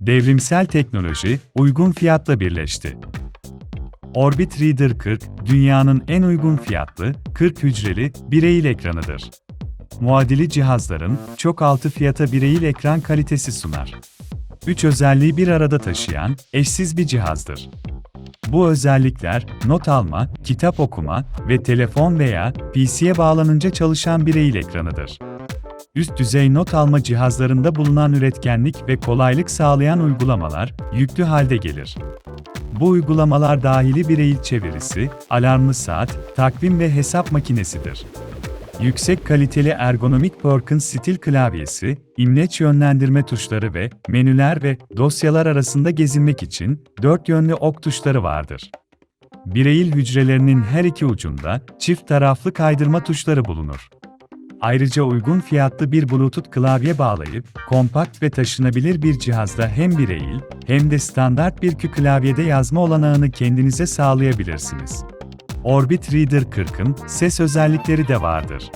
Devrimsel teknoloji, uygun fiyatla birleşti. Orbit Reader 40, dünyanın en uygun fiyatlı, 40 hücreli, bireyil ekranıdır. Muadili cihazların, çok altı fiyata bireyil ekran kalitesi sunar. Üç özelliği bir arada taşıyan, eşsiz bir cihazdır. Bu özellikler, not alma, kitap okuma ve telefon veya PC'ye bağlanınca çalışan bireyil ekranıdır. Üst düzey not alma cihazlarında bulunan üretkenlik ve kolaylık sağlayan uygulamalar, yüklü halde gelir. Bu uygulamalar dahili bireyil çevirisi, alarmlı saat, takvim ve hesap makinesidir. Yüksek kaliteli ergonomik Perkins stil klavyesi, imleç yönlendirme tuşları ve menüler ve dosyalar arasında gezinmek için dört yönlü ok tuşları vardır. Bireyil hücrelerinin her iki ucunda çift taraflı kaydırma tuşları bulunur. Ayrıca uygun fiyatlı bir Bluetooth klavye bağlayıp, kompakt ve taşınabilir bir cihazda hem bireyil, hem de standart bir Q klavyede yazma olanağını kendinize sağlayabilirsiniz. Orbit Reader 40'ın ses özellikleri de vardır.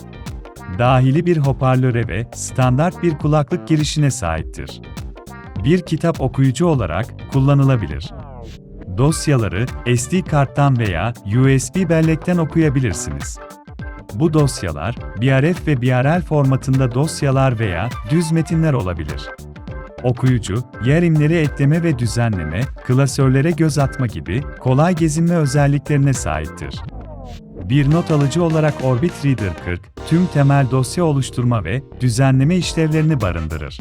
Dahili bir hoparlöre ve standart bir kulaklık girişine sahiptir. Bir kitap okuyucu olarak kullanılabilir. Dosyaları SD karttan veya USB bellekten okuyabilirsiniz. Bu dosyalar, BRF ve BRL formatında dosyalar veya düz metinler olabilir. Okuyucu, yer imleri ekleme ve düzenleme, klasörlere göz atma gibi kolay gezinme özelliklerine sahiptir. Bir not alıcı olarak Orbit Reader 40, tüm temel dosya oluşturma ve düzenleme işlevlerini barındırır.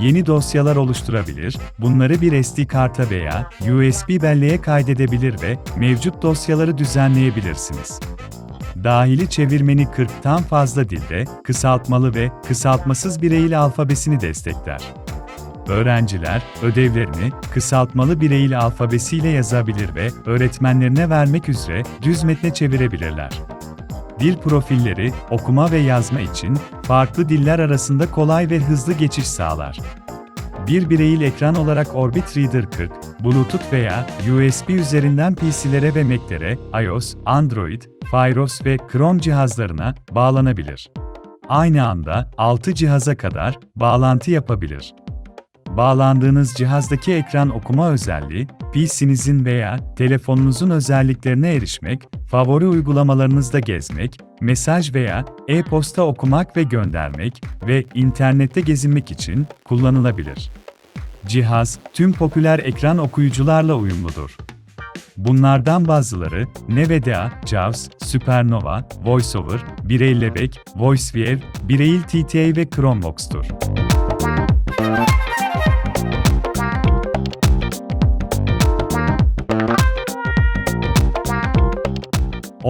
Yeni dosyalar oluşturabilir, bunları bir SD karta veya USB belleğe kaydedebilir ve mevcut dosyaları düzenleyebilirsiniz. Dahili çevirmeni 40'tan fazla dilde, kısaltmalı ve kısaltmasız bireyil alfabesini destekler. Öğrenciler, ödevlerini kısaltmalı bireyil alfabesiyle yazabilir ve öğretmenlerine vermek üzere düz metne çevirebilirler. Dil profilleri, okuma ve yazma için farklı diller arasında kolay ve hızlı geçiş sağlar. Bir bireyil ekran olarak Orbit Reader 40, Bluetooth veya USB üzerinden PC'lere ve Mac'lere, iOS, Android, Firefox ve Chrome cihazlarına bağlanabilir. Aynı anda 6 cihaza kadar bağlantı yapabilir. Bağlandığınız cihazdaki ekran okuma özelliği, PC'nizin veya telefonunuzun özelliklerine erişmek, favori uygulamalarınızda gezmek, mesaj veya e-posta okumak ve göndermek ve internette gezinmek için kullanılabilir. Cihaz, tüm popüler ekran okuyucularla uyumludur. Bunlardan bazıları NVDA, JAWS, Supernova, VoiceOver, Birey Lebek, VoiceWave, Bireyil TTA ve Chromebox'tur.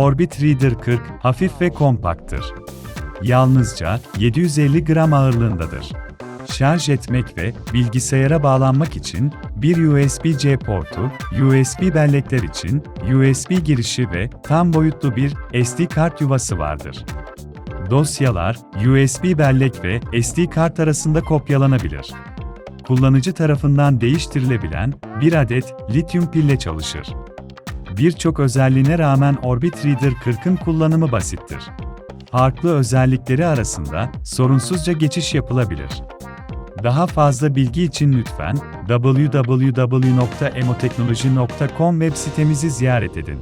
Orbit Reader 40 hafif ve kompaktır. Yalnızca 750 gram ağırlığındadır. Şarj etmek ve bilgisayara bağlanmak için bir USB-C portu, USB bellekler için USB girişi ve tam boyutlu bir SD kart yuvası vardır. Dosyalar USB bellek ve SD kart arasında kopyalanabilir. Kullanıcı tarafından değiştirilebilen bir adet lityum pille çalışır. Birçok özelliğine rağmen Orbit Reader 40'ın kullanımı basittir. Farklı özellikleri arasında sorunsuzca geçiş yapılabilir. Daha fazla bilgi için lütfen www.emoteknoloji.com web sitemizi ziyaret edin.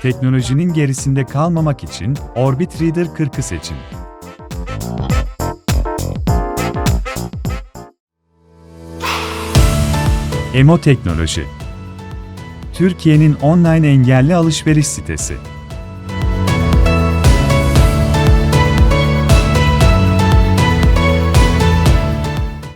Teknolojinin gerisinde kalmamak için Orbit Reader 40'ı seçin. Emo Teknoloji. Türkiye'nin online engelli alışveriş sitesi